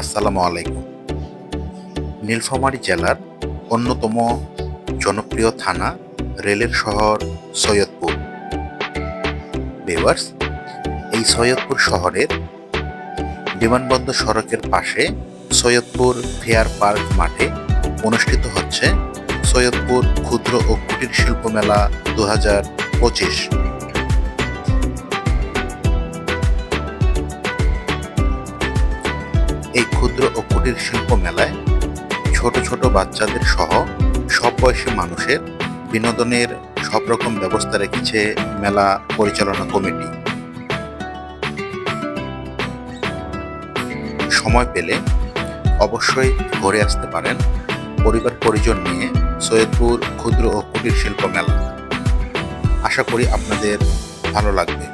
আসসালামু আলাইকুম। নীলফামারী জেলার অন্যতম জনপ্রিয় থানা রেলের শহর সৈয়দপুর। বেওয়ার্স এই সৈয়দপুর শহরের বিমানবন্দর সড়কের পাশে সৈয়দপুর ফেয়ার পার্ক মাঠে অনুষ্ঠিত হচ্ছে সৈয়দপুর ক্ষুদ্র ও কুটির শিল্প মেলা দু হাজার পঁচিশ। এই ক্ষুদ্র ও কুটির শিল্প মেলায় ছোট ছোট বাচ্চাদের সহ সব বয়সী মানুষের বিনোদনের সব রকম ব্যবস্থা রেখেছে মেলা পরিচালনা কমিটি। সময় পেলে অবশ্যই ঘুরে আসতে পারেন পরিবার পরিজন নিয়ে সৈয়দপুর ক্ষুদ্র ও কুটির শিল্প মেলা। আশা করি আপনাদের ভালো লাগবে।